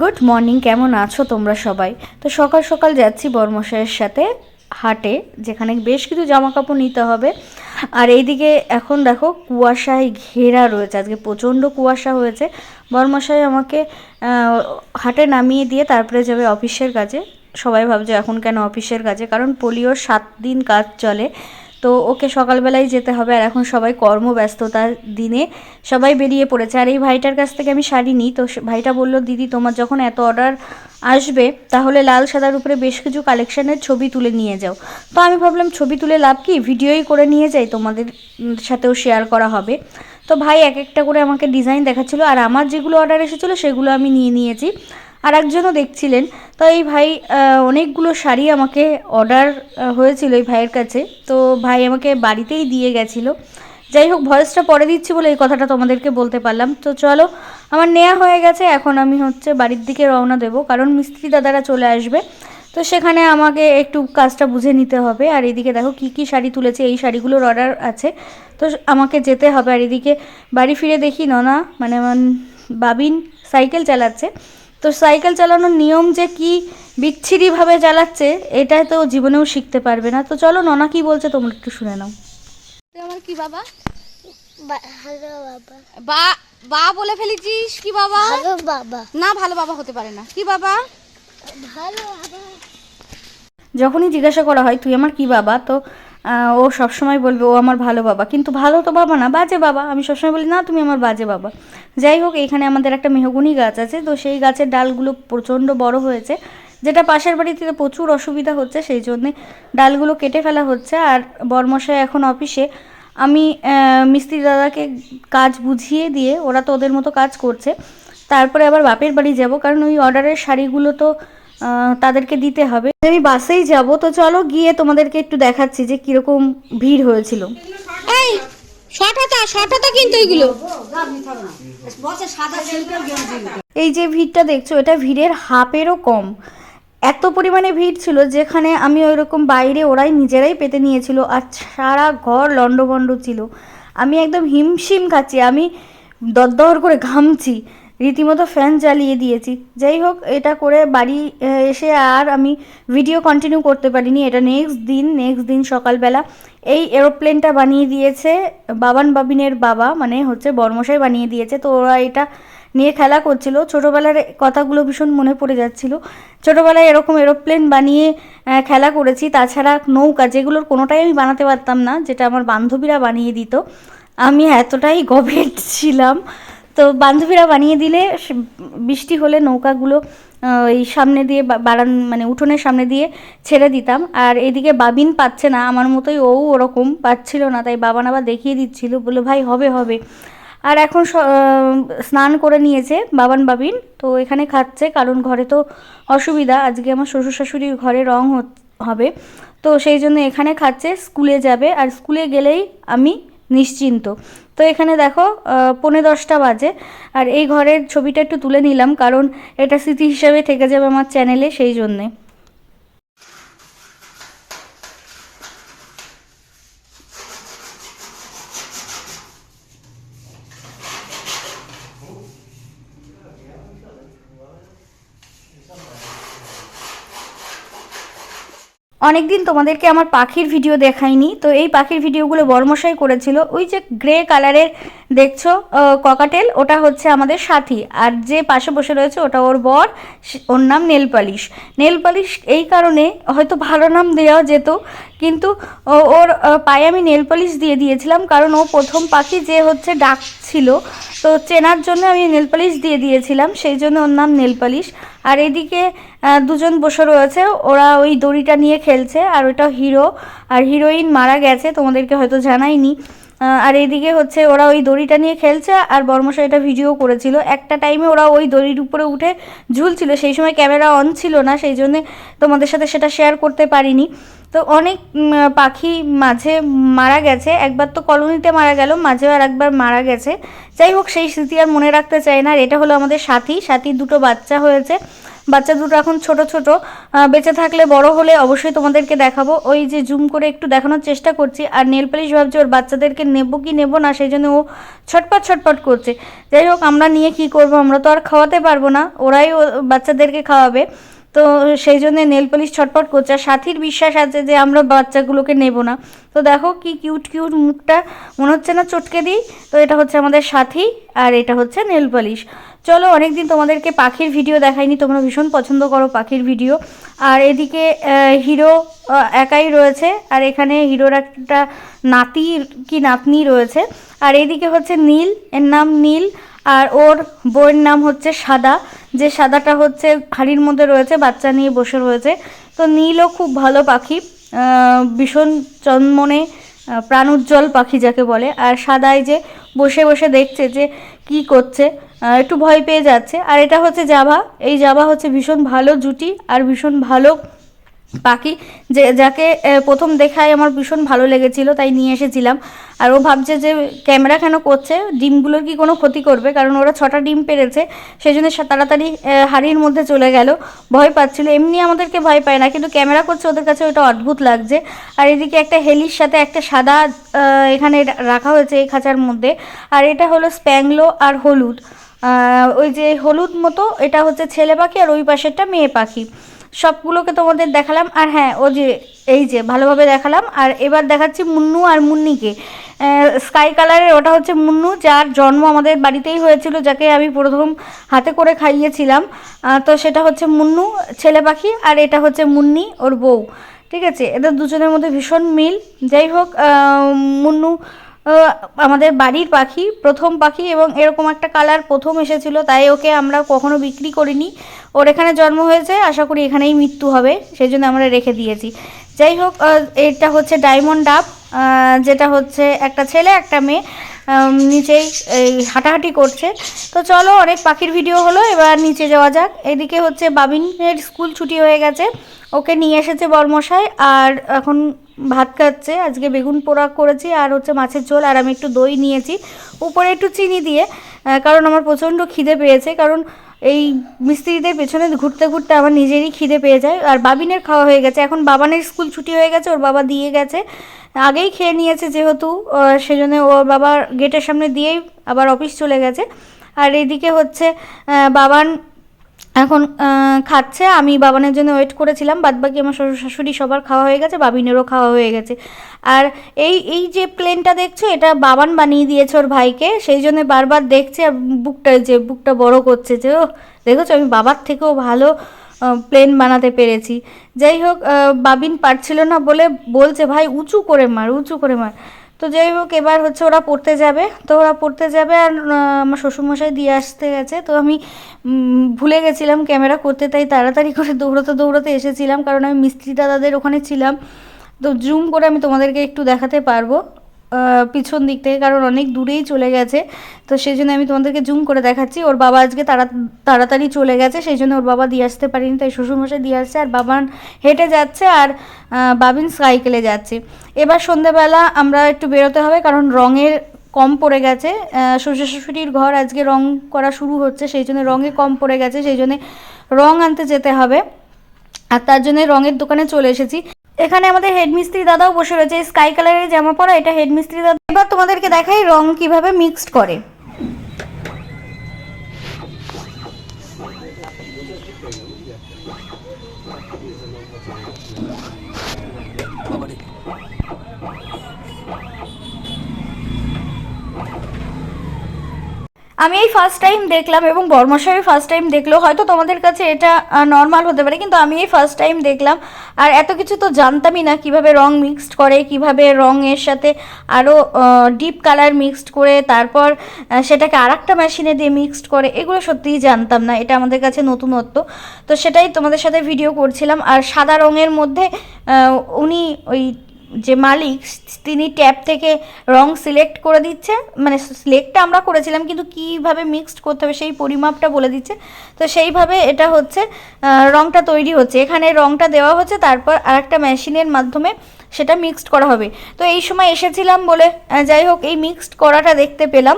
Good morning কেমন আছো তোমরা সবাই? তো সকাল সকাল যাচ্ছি বর্মশাইয়ের সাথে হাটে, যেখানে বেশ কিছু জামা কাপড় নিতে হবে। আর এইদিকে এখন দেখো কুয়াশায় ঘেরা রয়েছে, আজকে প্রচণ্ড কুয়াশা হয়েছে। বর্মশাই আমাকে হাটে নামিয়ে দিয়ে তারপরে যাবে অফিসের কাজে। সবাই ভাবছে এখন কেন অফিসের কাজে? কারণ পোলিওর সাত দিন কাজ চলে। তো ওকে সকালবেলায় যেতে হবে। আর এখন সবাই কর্মব্যস্ততার দিনে সবাই বেরিয়ে পড়েছে। আর এই ভাইটার কাছ থেকে আমি শাড়ি নিই। তো ভাইটা বলল, দিদি, তোমার যখন এত অর্ডার আসবে, তাহলে লাল সাদার উপরে বেশ কিছু কালেকশানের ছবি তুলে নিয়ে যাও। তো আমি ভাবলাম, ছবি তুলে লাভ কি? ভিডিওই করে নিয়ে যাই, তোমাদের সাথেও শেয়ার করা হবে। তো ভাই এক একটা করে আমাকে ডিজাইন দেখাচ্ছিলো। আর আমার যেগুলো অর্ডার এসেছিল, সেগুলো আমি নিয়ে নিয়েছি। আর একজনও দেখছিলেন। তো এই ভাই অনেকগুলো শাড়ি আমাকে অর্ডার হয়েছিল এই ভাইয়ের কাছে। তো ভাই আমাকে বাড়িতেই দিয়ে গেছিল। যাই হোক, ভয়েসটা পরে দিচ্ছি বলে এই কথাটা তোমাদেরকে বলতে পারলাম। তো চলো, আমার নেওয়া হয়ে গেছে। এখন আমি হচ্ছে বাড়ির দিকে রওনা দেবো। কারণ মিস্ত্রি দাদারা চলে আসবে। তো সেখানে আমাকে একটু কাজটা বুঝে নিতে হবে। আর এদিকে দেখো, কি কি শাড়ি তুলেছে। এই শাড়িগুলোর অর্ডার আছে। তো আমাকে যেতে হবে। আর এদিকে বাড়ি ফিরে দেখি ননা মানে আমার বাবিন সাইকেল চালাচ্ছে। তো সাইকেল চালানোর নিয়ম যে কি বিচ্ছিরিভাবে চালাচ্ছে এটা তো জীবনেও শিখতে পারবে না। তো চলো ননা কি বলছে তোমরা একটু শুনে নাও। তুই আমার কি বাবা? বা- ভালো বাবা। বা বা বলে ফেলেছিস কি বাবা? ভালো বাবা। না ভালো বাবা হতে পারে না। কি বাবা? ভালো বাবা। যখনই জিজ্ঞাসা করা হয় তুই আমার কি বাবা? তো ও সবসময় বলবে, ও আমার ভালো বাবা। কিন্তু ভালো তো বাবা না, বাজে বাবা। আমি সবসময় বলি, না, তুমি আমার বাজে বাবা। যাই হোক, এখানে আমাদের একটা মেহগুনি গাছ আছে, তো সেই গাছের ডালগুলো প্রচণ্ড বড় হয়েছে। যেটা পাশের বাড়িতে প্রচুর অসুবিধা হচ্ছে, সেই জন্যে ডালগুলো কেটে ফেলা হচ্ছে। আর বর্মশাই এখন অফিসে। আমি মিস্ত্রি দাদাকে কাজ বুঝিয়ে দিয়ে, ওরা তো ওদের মতো কাজ করছে, তারপরে আবার বাপের বাড়ি যাব, কারণ ওই অর্ডারের শাড়িগুলো তো তাদেরকে দিতে হবে। আমি বাসেই যাব তো চলো গিয়ে তোমাদেরকে একটু দেখাচ্ছি যে কীরকম ভিড় হয়েছিল। এই শর্ট হাতা কিন্তু এগুলো। এই যে ভিড়টা দেখছ এটা ভিড়ের হাফেরও কম। এত পরিমাণে ভিড় ছিল যেখানে আমি ওই রকম বাইরে ওরাই নিজেরাই পেতে নিয়েছিল আর সারা ঘর লণ্ডভণ্ড ছিল। আমি একদম হিমশিম খাচ্ছি আমি দরদর করে ঘামছি। রীতিমতো ফ্যান চালিয়ে দিয়েছি। যাই হোক, এটা করে বাড়ি এসে আর আমি ভিডিও কন্টিনিউ করতে পারিনি। এটা নেক্সট দিন নেক্সট দিন সকালবেলা। এই এরোপ্লেনটা বানিয়ে দিয়েছে বাবান বাবিনের বাবা মানে হচ্ছে বর্মশাই বানিয়ে দিয়েছে। তো ওরা এটা নিয়ে খেলা করছিল। ছোটোবেলার কথাগুলো ভীষণ মনে পড়ে যাচ্ছিল। ছোটোবেলায় এরকম এরোপ্লেন বানিয়ে খেলা করেছি। তাছাড়া নৌকা, যেগুলোর কোনোটাই আমি বানাতে পারতাম না, যেটা আমার বান্ধবীরা বানিয়ে দিত, আমি এতটাই গভীর ছিলাম। তো বান্ধবীরা বানিয়ে দিলে বৃষ্টি হলে নৌকাগুলো ওই সামনে দিয়ে বা- বারান মানে উঠোনের সামনে দিয়ে ছেড়ে দিতাম। আর এদিকে বাবিন পাচ্ছে না, আমার মতোই ও ওরকম পাচ্ছিল না, তাই বাবান আবার দেখিয়ে দিচ্ছিল বলে ভাই, হবে হবে। আর এখন স্নান করে নিয়েছে বাবান বাবিন, তো এখানে খাচ্ছে, কারণ ঘরে তো অসুবিধা, আজকে আমার শ্বশুর শাশুড়ির ঘরে রং হবে। তো সেই জন্য এখানে খাচ্ছে, স্কুলে যাবে, আর স্কুলে গেলেই আমি নিশ্চিন্ত। তো এখানে দেখো পৌনে দশটা বাজে। আর এই ঘরের ছবিটা একটু তুলে নিলাম, কারণ এটা স্মৃতি হিসাবে থেকে যাবে আমার চ্যানেলে, সেই জন্যে। অনেকদিন তোমাদেরকে আমার পাখির ভিডিও দেখাইনি, তো এই পাখির ভিডিওগুলো বর্মশাই করেছিল। ওই যে গ্রে কালারের দেখছ ককাটেল ওটা হচ্ছে আমাদের সাথী। আর যে পাশে বসে রয়েছে, ওটা ওর বর ওর নাম নেল পালিশ। নেল পালিশ এই কারণে হয়তো ভালো নাম দেওয়া যেত, কিন্তু ওর পায়ে আমি নেল পালিশ দিয়ে দিয়েছিলাম, কারণ ও প্রথম পাখি যে হচ্ছে ডাক ছিল, তো চেনার জন্য আমি নেল পালিশ দিয়ে দিয়েছিলাম, সেই জন্য ওর নাম নেল পালিশ। আর এদিকে দুজন বসে রয়েছে। ওরা ওই দড়িটা নিয়ে খেলছে, আর ওটা হিরো আর হিরোইন মারা গেছে, তোমাদেরকে হয়তো জানাইনি। আর এইদিকে হচ্ছে ওরা ওই দড়িটা নিয়ে খেলছে, আর বর্মশা এটা ভিডিও করেছিল। একটা টাইমে ওরা ওই দড়ির উপরে উঠে ঝুলছিল, সেই সময় ক্যামেরা অন ছিল না, সেই জন্যে তোমাদের সাথে সেটা শেয়ার করতে পারিনি। তো অনেক পাখি মাঝে মারা গেছে, একবার তো কলোনিতে মারা গেল, মাঝেও আর একবার মারা গেছে। যাই হোক, সেই স্মৃতি আর মনে রাখতে চাই না, আর এটা হলো আমাদের সাথী, সাথীর দুটো বাচ্চা হয়েছে। বাচ্চা দুটো এখন ছোট ছোট বেঁচে থাকলে বড় হলে অবশ্যই তোমাদেরকে দেখাবো। ওই যে জুম করে একটু দেখানোর চেষ্টা করছি, আর নেল পালিশ ভাবছি ওর বাচ্চাদেরকে নেব কি নেব না, সেই জন্য ও ছটপট ছটপট করছে। যাই হোক, আমরা নিয়ে কি করব? আমরা তো আর খাওয়াতে পারব না, ওরাই ও বাচ্চাদেরকে খাওয়াবে। তো সেই জন্য নেল পলিশ ছটপট করছে। আর সাথীর বিশ্বাস আছে যে, আমরা বাচ্চাগুলোকে নেব না। তো দেখো কি কিউট কিউট মুখটা। মনে হচ্ছে না চটকে দিই? তো এটা হচ্ছে আমাদের সাথী আর এটা হচ্ছে নেল পলিশ চলো অনেকদিন তোমাদেরকে পাখির ভিডিও দেখাইনি, তোমরা ভীষণ পছন্দ করো পাখির ভিডিও আর এদিকে হিরো একাই রয়েছে। আর এখানে হিরোর একটা নাতি, কি নাতনি রয়েছে। আর এদিকে হচ্ছে নীল, এর নাম নীল। আর ওর বইয়ের নাম হচ্ছে সাদা। যে সাদাটা হচ্ছে হাড়ির মধ্যে রয়েছে, বাচ্চা নিয়ে বসে রয়েছে। তো নীলও খুব ভালো পাখি ভীষণ চন্মনে প্রাণ উজ্জ্বল পাখি যাকে বলে। আর সাদাই যে বসে বসে দেখছে যে কি করছে একটু ভয় পেয়ে যাচ্ছে। আর এটা হচ্ছে জাভা। এই জাভা হচ্ছে ভীষণ ভালো জুটি আর ভীষণ ভালো পাখি যে, যাকে প্রথম দেখায় আমার ভীষণ ভালো লেগেছিল, তাই নিয়ে এসেছিলাম। আর ও ভাবছে যে, ক্যামেরা কেন করছে? ডিমগুলোর কি কোনো ক্ষতি করবে? কারণ ওরা ছটা ডিম পেরেছে সেই জন্য তাড়াতাড়ি হাড়ির মধ্যে চলে গেল। ভয় পাচ্ছিল, এমনি আমাদেরকে ভয় পায় না, কিন্তু ক্যামেরা করছে ওদের কাছে ওটা অদ্ভুত লাগছে। আর এদিকে একটা হেলির সাথে একটা সাদা এখানে রাখা হয়েছে এই খাঁচার মধ্যে। আর এটা হলো স্প্যাংলো আর হলুদ। ওই যে হলুদ মতো, এটা হচ্ছে ছেলে পাখি আর ওই পাশেরটা মেয়ে পাখি। সবগুলোকে তোমাদের দেখালাম। আর হ্যাঁ ও যে, এই যে, ভালোভাবে দেখালাম। আর এবার দেখাচ্ছি মুন্নু আর মুন্নিকে। স্কাই কালারের ওটা হচ্ছে মুন্নু, যার জন্ম আমাদের বাড়িতেই হয়েছিল, যাকে আমি প্রথম হাতে করে খাইয়েছিলাম। তো সেটা হচ্ছে মুন্নু, ছেলে পাখি, আর এটা হচ্ছে মুন্নি, ওর বউ। ঠিক আছে? এদের দুজনের মধ্যে ভীষণ মিল। যাই হোক মুন্নু আমাদের বাড়ির পাখি, প্রথম পাখি, এবং এরকম একটা কালার প্রথম এসেছিল, তাই ওকে আমরা কখনো বিক্রি করিনি। ওর এখানে জন্ম হয়েছে, আশা করি এখানেই মৃত্যু হবে সেই জন্য আমরা রেখে দিয়েছি। যাই হোক এটা হচ্ছে ডায়মন্ড ডাব যেটা হচ্ছে একটা ছেলে, একটা মেয়ে নিচেই এই হাঁটাহাঁটি করছে। তো চলো, অনেক পাখির ভিডিও হলো, এবার নিচে যাওয়া যাক। এদিকে হচ্ছে বাবিনের স্কুল ছুটি হয়ে গেছে, ওকে নিয়ে এসেছে বরমশাই, আর এখন ভাত খাচ্ছে। আজকে বেগুন পোড়া করেছি, আর হচ্ছে মাছের ঝোল, আর আমি একটু দই নিয়েছি। উপরে একটু চিনি দিয়ে কারণ আমার প্রচণ্ড খিদে পেয়েছে, কারণ এই মিস্ত্রিদের পেছনে ঘুরতে ঘুরতে আমার নিজেরই খিদে পেয়ে যায়। আর বাবিনের খাওয়া হয়ে গেছে। এখন বাবানের স্কুল ছুটি হয়ে গেছে, ওর বাবা দিয়ে গেছে। আগেই খেয়ে নিয়েছে যেহেতু সেজন্য ওর বাবার গেটের সামনে দিয়েই আবার অফিস চলে গেছে। আর এদিকে হচ্ছে বাবান এখন খাচ্ছে। আমি বাবানের জন্য ওয়েট করেছিলাম। বাদবাকি আমার শ্বশুর শাশুড়ি সবার খাওয়া হয়ে গেছে, বাবিনেরও খাওয়া হয়ে গেছে। আর এই এই যে প্লেনটা দেখছ, এটা বাবান বানিয়ে দিয়েছে ওর ভাইকে। সেই জন্য বারবার দেখছে আর বুকটা যে, বুকটা বড় করছে যে ও দেখেছ? আমি বাবার থেকেও ভালো প্লেন বানাতে পেরেছি। যাই হোক বাবিন পারছিল না বলে বলছে, ভাই, উঁচু করে মার, উঁচু করে মার। তো যাই হোক, এবার হচ্ছে ওরা পড়তে যাবে। তো ওরা পড়তে যাবে আর আমার শ্বশুরমশাই দিয়ে আসতে গেছে। তো আমি ভুলে গেছিলাম ক্যামেরা করতে, তাই তাড়াতাড়ি করে দৌড়াতে দৌড়াতে এসেছিলাম। কারণ আমি মিস্ত্রি দাদাদের ওখানে ছিলাম। তো জুম করে আমি তোমাদেরকে একটু দেখাতে পারব। পিছন দিক থেকে, কারণ অনেক দূরেই চলে গেছে। তো সেই জন্য আমি তোমাদেরকে জুম করে দেখাচ্ছি। ওর বাবা আজকে তাড়া, তাড়াতাড়ি চলে গেছে, সেই জন্য ওর বাবা দিয়ে আসতে পারিনি, তাই শ্বশুরমশাই দিয়ে আসছে, আর বাবান হেঁটে যাচ্ছে, আর বাবিন সাইকেলে যাচ্ছে। এবার সন্ধেবেলা আমরা একটু বেরোতে হবে, কারণ রঙের কম পড়ে গেছে। শ্বশুর শাশুড়ির ঘর আজকে রং করা শুরু হচ্ছে, সেই জন্য রঙে কম পড়ে গেছে, সেই জন্য রং আনতে যেতে হবে। আর তার জন্য রঙের দোকানে চলে এসেছি। এখানে আমাদের হেডমিস্ত্রি দাদাও বসে রয়েছে স্কাই কালারের জামা পরা, এটা হেডমিস্ত্রি দাদা। এবার তোমাদেরকে দেখাই রং কীভাবে মিক্সড করে। আমি এই ফার্স্ট টাইম দেখলাম এবং বর্মশাই ফার্স্ট টাইম দেখল হয়তো তোমাদের কাছে এটা নর্মাল হতে পারে, কিন্তু আমি এই ফার্স্ট টাইম দেখলাম। আর এত কিছু তো জানতামই না, কীভাবে রং মিক্সড করে, কীভাবে রঙের সাথে আরও ডিপ কালার মিক্সড করে, তারপর সেটাকে আর একটা মেশিনে দিয়ে মিক্সড করে, এগুলো সত্যিই জানতাম না, এটা আমাদের কাছে নতুনত্ব। তো সেটাই তোমাদের সাথে ভিডিও করছিলাম, আর সাদা রঙের মধ্যে উনি ওই যে মালিক, তিনি ট্যাব থেকে রং সিলেক্ট করে দিচ্ছে। মানে সিলেক্টটা আমরা করেছিলাম, কিন্তু কীভাবে মিক্সড করতে হবে সেই পরিমাপটা বলে দিচ্ছে। তো সেইভাবে এটা হচ্ছে রংটা তৈরি হচ্ছে। এখানে রংটা দেওয়া হচ্ছে, তারপর আরেকটা মেশিনের মাধ্যমে সেটা মিক্সড করা হবে। তো এই সময় এসেছিলাম বলে যাই হোক, এই মিক্সড করাটা দেখতে পেলাম।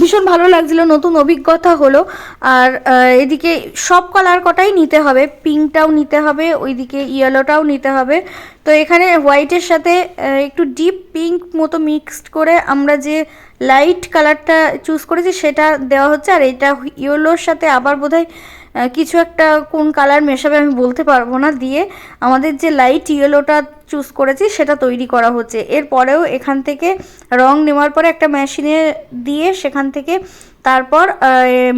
ভীষণ ভালো লাগছিল, নতুন অভিজ্ঞতা হলো। আর এদিকে সব কালার কটাই নিতে হবে পিঙ্কটাও নিতে হবে, ওইদিকে ইয়েলোটাও নিতে হবে। তো এখানে হোয়াইটের সাথে একটু ডিপ পিঙ্ক মতো মিক্সড করে আমরা যে লাইট কালারটা চুজ করেছি, সেটা দেওয়া হচ্ছে, আর এটা ইয়েলোর সাথে আবার বোধহয় কিছু একটা কোন কালার মেশাবে আমি বলতে পারব না, দিয়ে আমাদের যে লাইট ইয়েলোটা চুজ করেছি, সেটা তৈরি করা হচ্ছে। এরপরেও এখান থেকে রং নেওয়ার পরে একটা মেশিনে দিয়ে সেখান থেকে তারপর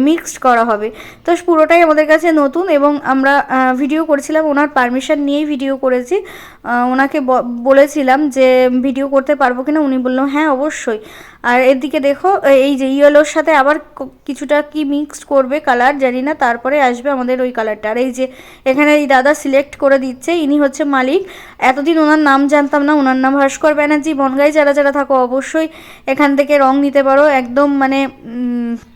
মিক্সড করা হবে। তো পুরোটাই আমাদের কাছে নতুন এবং আমরা ভিডিও করেছিলাম, ওনার পারমিশন নিয়েই ভিডিও করেছি। ওনাকে বলেছিলাম যে ভিডিও করতে পারব কিনা, উনি বললেন হ্যাঁ অবশ্যই। আর এদিকে দেখো, এই যে ইয়েলোর সাথে আবার কিছুটা কি মিক্সড করবে কালার জানি না, তারপরে আসবে আমাদের ওই কালারটা আর এই যে এখানে এই দাদা সিলেক্ট করে দিচ্ছে, ইনি হচ্ছে মালিক। এতদিন ওনার নাম জানতাম না, ওনার নাম ভাস্কর ব্যানার্জি। বনগাই যারা যারা থাকো, অবশ্যই এখান থেকে রং নিতে পারো। একদম মানে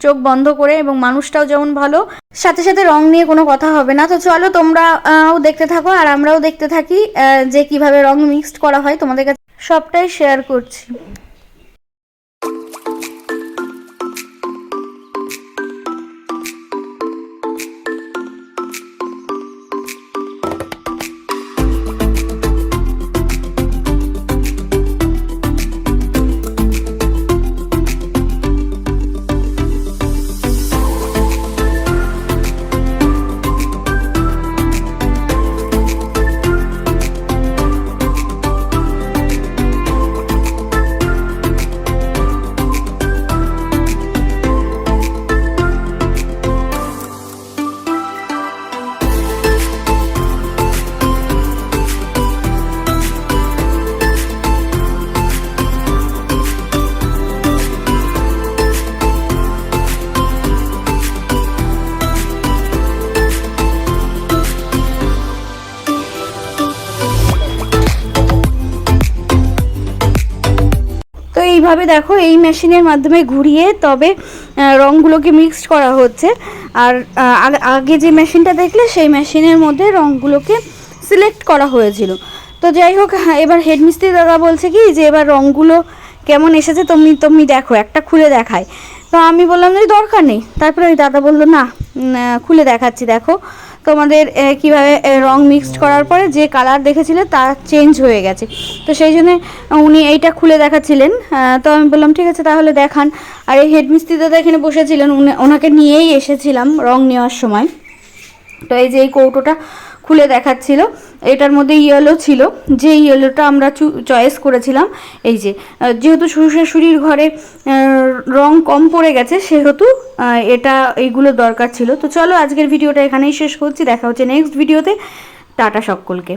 চোখ বন্ধ করে এবং মানুষটাও যেমন ভালো, সাথে সাথে রং নিয়ে কোনো কথা হবে না। তো চলো তোমরাও দেখতে থাকো আর আমরাও দেখতে থাকি যে কীভাবে রং মিক্সড করা হয় তোমাদের কাছে। সবটাই শেয়ার করছি। এইভাবে দেখো এই মেশিনের মাধ্যমে ঘুরিয়ে তবে রঙগুলোকে মিক্সড করা হচ্ছে। আর আগে যে মেশিনটা দেখলে সেই মেশিনের মধ্যে রঙগুলোকে সিলেক্ট করা হয়েছিল। তো যাই হোক হ্যাঁ, এবার হেডমিস্ত্রি দাদা বলছে কি যে এবার রঙগুলো কেমন এসেছে তুমি তুমি দেখো একটা খুলে দেখায়। তো আমি বললাম যে দরকার নেই। তারপরে ওই দাদা বলল না খুলে দেখাচ্ছি দেখো। তোমাদের কীভাবে রং মিক্সড করার পরে যে কালার দেখেছিলে তা চেঞ্জ হয়ে গেছে। তো সেই জন্য উনি এইটা খুলে দেখাচ্ছিলেন। তো আমি বললাম, ঠিক আছে, তাহলে দেখান। আর এই হেডমিস্ত্রি দাদা এখানে বসেছিলেন ওনাকে নিয়েই এসেছিলাম রং নেওয়ার সময়। তো এই যে এই কৌটোটা খুলে দেখাচ্ছিল। এটার মধ্যে ইয়েলো ছিল। যে ইয়েলোটা আমরা চয়েস করেছিলাম এই যে যেহেতু শ্বশুর ঘরে আহ, রং কম পড়ে গেছে সেহেতু এটা এইগুলো দরকার ছিল। তো চলো আজকের ভিডিওটা এখানেই শেষ করছি। দেখা হচ্ছে নেক্সট ভিডিওতে টাটা সকলকে।